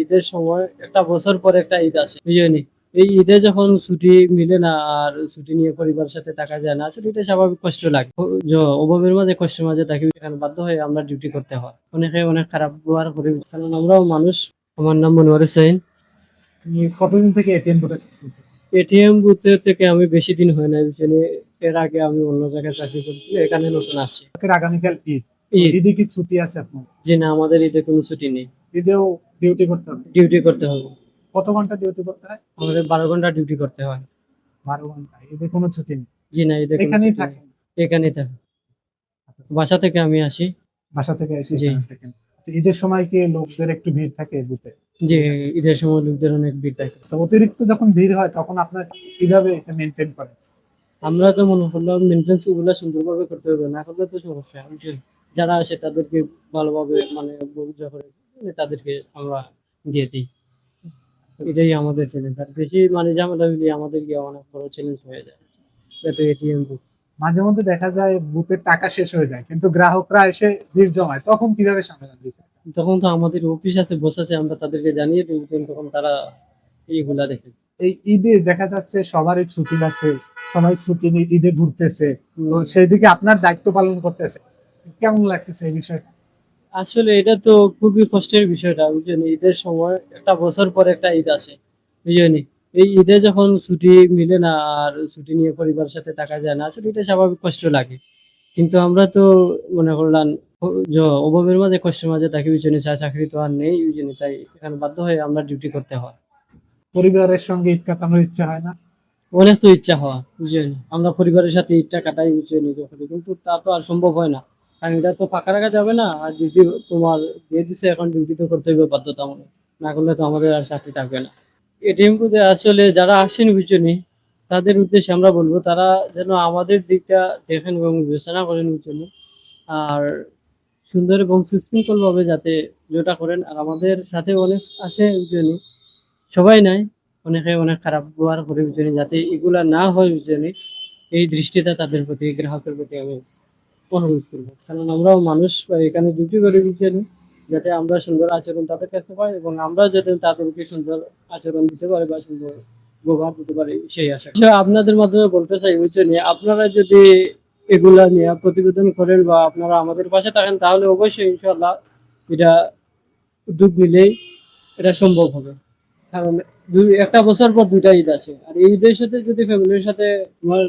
ঈদের সময় একটা বছর পর একটা ঈদ আসে বুঝলেন এই ঈদে যখন ছুটি মিলে না আর ছুটি নিয়ে পরিবারের সাথে থাকা যায় না আসলে এটা স্বাভাবিক কষ্ট লাগে। অভাবের মাঝে কষ্টের মাঝে থাকি এখানে বাধ্য হয়ে আমরা ডিউটি করতে হয়। অনেকে অনেক খারাপ ব্যবহার করি কারণ আমরাও মানুষ। আমার নাম মনোয়ার হোসেন। কতদিন থেকে এটিএম বুথে এটিএম বুথে থেকে আমি বেশি দিন হয় না বুঝলেন এর আগে আমি অন্য জায়গায় চাকরি করছি এখানে নতুন আসছি। আগামীকাল ঈদ। ঈদ। কি ছুটি আছে আপনার? যে না আমাদের ঈদে কোনো ছুটি নেই। ঈদেও ডিউটি করতে হবে। ডিউটি করতে হবে। কত ঘণ্টা ডিউটি করতে হয়? আমাদের বারো ঘণ্টা ডিউটি করতে হয়। বারো ঘণ্টা ঈদে কোনো ছুটি নেই। জি না ঈদে এখানেই এখানেই থাকে বাসা থেকে আমি আসি। বাসা থেকে এসে জি। আচ্ছা, ঈদের সময় কি লোকদের একটু ভিড় থাকে বুথে? যে ঈদের সময় লোকদের অনেক ভিড় থাকে। আচ্ছা, অতিরিক্ত যখন ভিড় হয় তখন আপনার কীভাবে এটা মেনটেন করেন? আমরা তো মনে করলাম মেনটেন্সগুলো সুন্দরভাবে করতে হবে না। করলে তো সমস্যা যারা আসে তাদেরকে ভালোভাবে মানে বুঝা করে তাদেরকে আমরা দিয়ে দিই। এটাই আমাদের চ্যালেঞ্জ আর বেশি মানে ঝামেলা হইলে আমাদের গিয়ে অনেক বড় চ্যালেঞ্জ হয়ে যায়। যাতে এটিএম মাঝে মধ্যে দেখা যায় বুথের টাকা শেষ হয়ে যায় কিন্তু গ্রাহকরা এসে ভিড় জমায়। তখন কীভাবে সামলান তখন তো আমাদের অফিস আছে বস আছে আমরা তাদেরকে জানিয়ে দিই তখন তারা এইগুলা দেখে। এই ঈদে দেখা যাচ্ছে সবারই ছুটি আছে সবাই ছুটি নিয়ে ঈদে ঘুরতেছে। তো সেই দিকে আপনার দায়িত্ব পালন করতেছে। কেমন লাগতেছে এই বিষয়টা? আসলে এটা তো খুবই কষ্টের বিষয়টা বুঝছেন? ঈদের সময় একটা বছর পর একটা ঈদ আসে বুঝলেন এই ঈদে যখন ছুটি মিলে না আর ছুটি নিয়ে পরিবারের সাথে থাকা যায় না আসলে এটা স্বাভাবিক কষ্ট লাগে। কিন্তু আমরা তো মনে করলাম অভাবের মাঝে কষ্টের মাঝে থাকি বুঝছেন চা চাকরি তো আর নেই বুঝছেন তাই এখানে বাধ্য হয়ে আমরা ডিউটি করতে হয়। পরিবারের সঙ্গে ঈদ কাটানোর ইচ্ছা হয় না? অনেক তো ইচ্ছা হয় বুঝছেন আমরা পরিবারের সাথে ঈদটা কাটাই যখন কিন্তু তা তো আর সম্ভব হয় না। কারণ এটা তো ফাঁকা রাখা যাবে না। আর ডিউটি তোমার দিয়ে দিছে, এখন ডিউটি তো করতে হবে বাধ্যতামূলক। না করলে তো আমাদের আর চাকরি থাকবে না। এটিএম বুথে আসলে যারা আসেন বুঝছেন তাদের উদ্দেশ্যে আমরা বলব, তারা যেন আমাদের দিকটা দেখেন এবং বিবেচনা করেন বুঝছেন আর সুন্দর এবং সুশৃঙ্খলভাবে যাতে যেটা করেন। আর আমাদের সাথে অনেক আসে বুঝছেন সবাই নাই, অনেকে অনেক খারাপ ব্যবহার করে বুঝছেন যাতে এগুলা না হয় বুঝছেন এই দৃষ্টিটা তাদের প্রতি, গ্রাহকের প্রতি আমি অনুরোধ করব। কারণ আমরাও মানুষ এখানে ডিউটি করে বুঝছেন যাতে আমরা সুন্দর আচরণ তাদের কাছে পাই এবং আমরা যাতে তাদেরকে সুন্দর আচরণ দিতে পারি বা সুন্দর ব্যবহার দিতে পারি সেই আশা আচ্ছা, আপনাদের মাধ্যমে বলতে চাই বুঝছেন আপনারা যদি এগুলা নিয়ে প্রতিবেদন করেন বা আপনারা আমাদের পাশে থাকেন তাহলে অবশ্যই ইনশাল্লাহ এটা উদ্যোগ নিলেই এটা সম্ভব হবে। কারণ দুই একটা বছর পর দুইটা ঈদ আছে আর ঈদের সাথে যদি ফ্যামিলির সাথে তোমার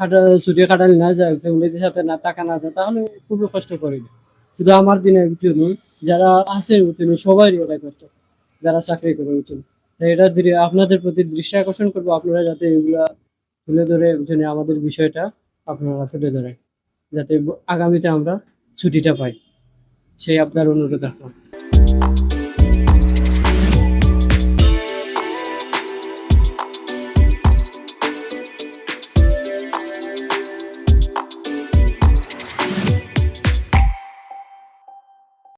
কাটা ছুটি কাটালে না যায় ফ্যামিলির সাথে না টাকা না যায়, তাহলে খুবই কষ্ট করি। শুধু আমার দিনে জন্য যারা আছে বুঝছেন সবাই ওটাই কষ্ট, যারা চাকরি করে তাই এটা আপনাদের প্রতি দৃষ্টি আকর্ষণ করব, আপনারা যাতে এগুলা তুলে ধরে বুঝছেন আমাদের বিষয়টা আপনারা তুলে ধরেন, যাতে আগামীতে আমরা ছুটিটা পাই। সেই আপনার অনুরোধ রাখলাম